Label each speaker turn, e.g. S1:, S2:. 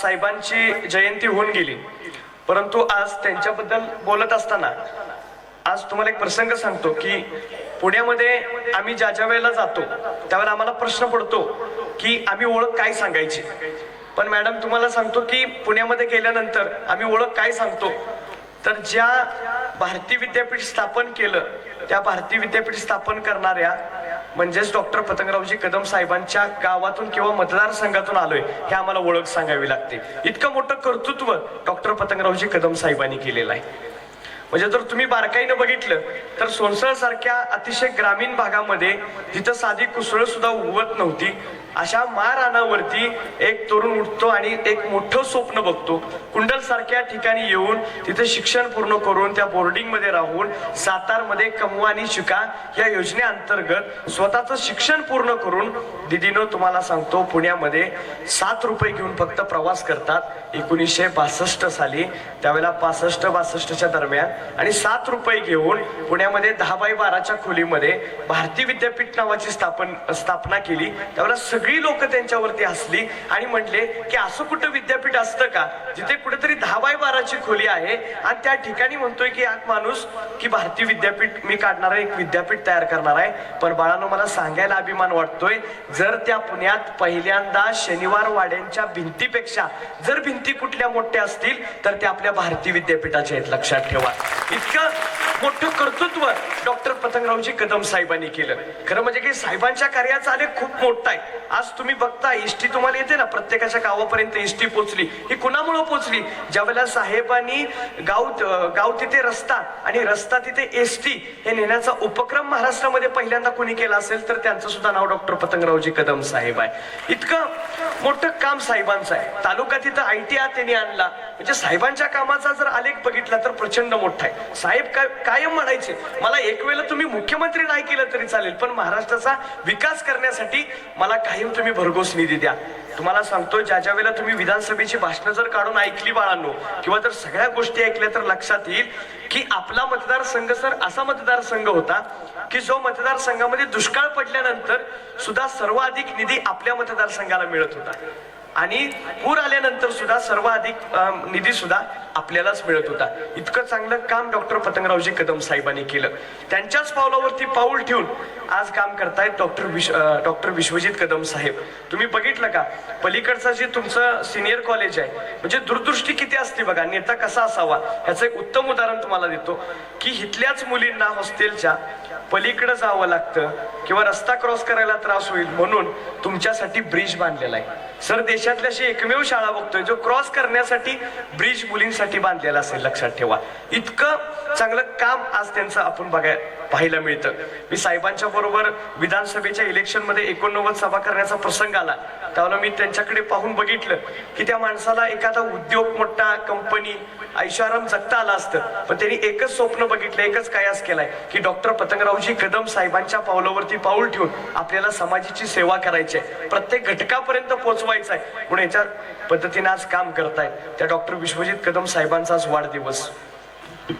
S1: साहेबांची जयंती होऊन गेली. परंतु आज त्यांच्याबद्दल बोलत असताना आज तुम्हाला एक प्रसंग सांगतो की पुण्यामध्ये आम्ही ज्या ज्या वेळेला जातो त्यावेळेला आम्हाला प्रश्न पडतो की आम्ही ओळख काय सांगायची? पण मॅडम तुम्हाला सांगतो की पुण्यामध्ये गेल्यानंतर आम्ही ओळख काय सांगतो? तर ज्या भारती विद्यापीठ स्थापन केलं त्या भारती विद्यापीठ स्थापन करणाऱ्या म्हणजेच डॉक्टर पतंगरावजी कदम साहेबांच्या गावातून किंवा मतदारसंघातून आलोय हे आम्हाला ओळख सांगावी लागते. इतकं मोठं कर्तृत्व डॉक्टर पतंगरावजी कदम साहेबांनी केलेलं आहे. म्हणजे जर तुम्ही बारकाईनं बघितलं तर सोनसळ सारख्या अतिशय ग्रामीण भागामध्ये जिथं साधी कुसळ सुद्धा उगवत नव्हती. अशा मारानावरती एक तरुण उठतो आणि एक मोठं स्वप्न बघतो. कुंडल सारख्या ठिकाणी येऊन तिथे शिक्षण पूर्ण करून त्या बोर्डिंगमध्ये राहून सातारमध्ये कमवा आणि शिका या योजनेअंतर्गत स्वतःचं शिक्षण पूर्ण करून दिदीनं तुम्हाला सांगतो पुण्यामध्ये सात रुपये घेऊन फक्त प्रवास करतात एकोणीसशे बासष्ट साली. त्यावेळेला पासष्ट बासष्टच्या दरम्यान आणि सात रुपये घेऊन पुण्यामध्ये दहा बाय बाराच्या खोलीमध्ये भारती विद्यापीठ नावाची स्थापन स्थापना केली. त्यावेळेला सगळी लोक त्यांच्यावरती हसली आणि म्हटले की असं कुठं विद्यापीठ असतं का? जिथे कुठेतरी दहा बाय बाराची खोली आहे आणि त्या ठिकाणी म्हणतोय की एक माणूस की भारतीय विद्यापीठ मी काढणार आहे एक विद्यापीठ तयार करणार आहे. पण बाळांनो मला सांगायला अभिमान वाटतोय जर त्या पुण्यात पहिल्यांदा शनिवार वाड्यांच्या भिंतीपेक्षा जर भिंती कुठल्या मोठ्या असतील तर त्या आपल्या भारतीय विद्यापीठाच्या आहेत. लक्षात ठेवा. इतकं मोठं कर्तृत्व डॉक्टर पतंगरावजी कदम साहेबांनी केलं. खरं म्हणजे की साहेबांच्या कार्याचा आलेख खूप मोठा आहे. आज तुम्ही बघता इष्टी तुम्हाला येते ना प्रत्येकाच्या गावापर्यंत इष्टी पोचली ही कुणामुळं पोचली ज्या वेळेला साहेबांनी गाव गाव तिथे रस्ता आणि रस्ता तिथे एस टी हे नेण्याचा उपक्रम महाराष्ट्रामध्ये पहिल्यांदा कोणी केला असेल तर त्यांचं सुद्धा नाव डॉक्टर पतंगरावजी कदम साहेब आहे. इतकं मोठं काम साहेबांचं आहे. तालुका तिथं आय टी आर त्यांनी आणला. म्हणजे साहेबांच्या कामाचा जर आलेख बघितला तर प्रचंड मोठा आहे. साहेब काय कायम म्हणायचे. मला एक वेळेला तुम्ही मुख्यमंत्री नाही केलं तरी चालेल पण महाराष्ट्राचा विकास करण्यासाठी मला कायम तुम्ही भरघोस निधी द्या. तुम्हाला सांगतो ज्या ज्या वेळेला तुम्ही विधानसभेची भाषणं जर काढून ऐकली बाळांनो किंवा जर सगळ्या गोष्टी ऐकल्या तर लक्षात येईल की आपला मतदारसंघ सर असा मतदारसंघ होता की जो मतदारसंघामध्ये दुष्काळ पडल्यानंतर सुद्धा सर्वाधिक निधी आपल्या मतदारसंघाला मिळत होता. आणि पूर आल्यानंतर सुद्धा सर्वाधिक निधी सुद्धा आपल्यालाच मिळत होता. इतकं चांगलं काम डॉक्टर पतंगरावजी कदम साहेबांनी केलं. त्यांच्याच पावलावरती पाऊल ठेवून आज काम करतायत डॉक्टर विश्व डॉक्टर विश्वजित कदम साहेब. तुम्ही बघितलं का? पलीकडचं जे तुमचं सिनियर कॉलेज आहे म्हणजे दूरदृष्टी किती असते बघा नेता कसा असावा? ह्याचं एक उत्तम उदाहरण तुम्हाला देतो की इथल्याच मुलींना हॉस्टेलच्या पलीकडे जावं लागतं किंवा रस्ता क्रॉस करायला त्रास होईल म्हणून तुमच्यासाठी ब्रिज बांधलेला आहे. सर देश देशातली अशी एकमेव शाळा बघतोय जो क्रॉस करण्यासाठी ब्रिज मुलींसाठी बांधलेला असेल लक्षात ठेवा. इतकं चांगलं काम आज त्यांचं आपण बघाय पाहायला मिळतं. मी साहेबांच्या बरोबर विधानसभेच्या इलेक्शनमध्ये एकोणनव्वद सभा करण्याचा प्रसंग आला. त्यावेळेला मी त्यांच्याकडे पाहून बघितलं की त्या माणसाला एखादा उद्योग मोठा कंपनी ऐशाराम जगता आला असतं. पण त्यांनी एकच स्वप्न बघितलं एकच कायास केलाय की डॉक्टर पतंगरावजी कदम साहेबांच्या पावलावरती पाऊल ठेवून आपल्याला समाजाची सेवा करायची आहे प्रत्येक घटकापर्यंत पोहोचवायचं आहे म्हणून याच्या पद्धतीने आज काम करतायत. त्या डॉक्टर विश्वजित कदम साहेबांचा आज वाढदिवस.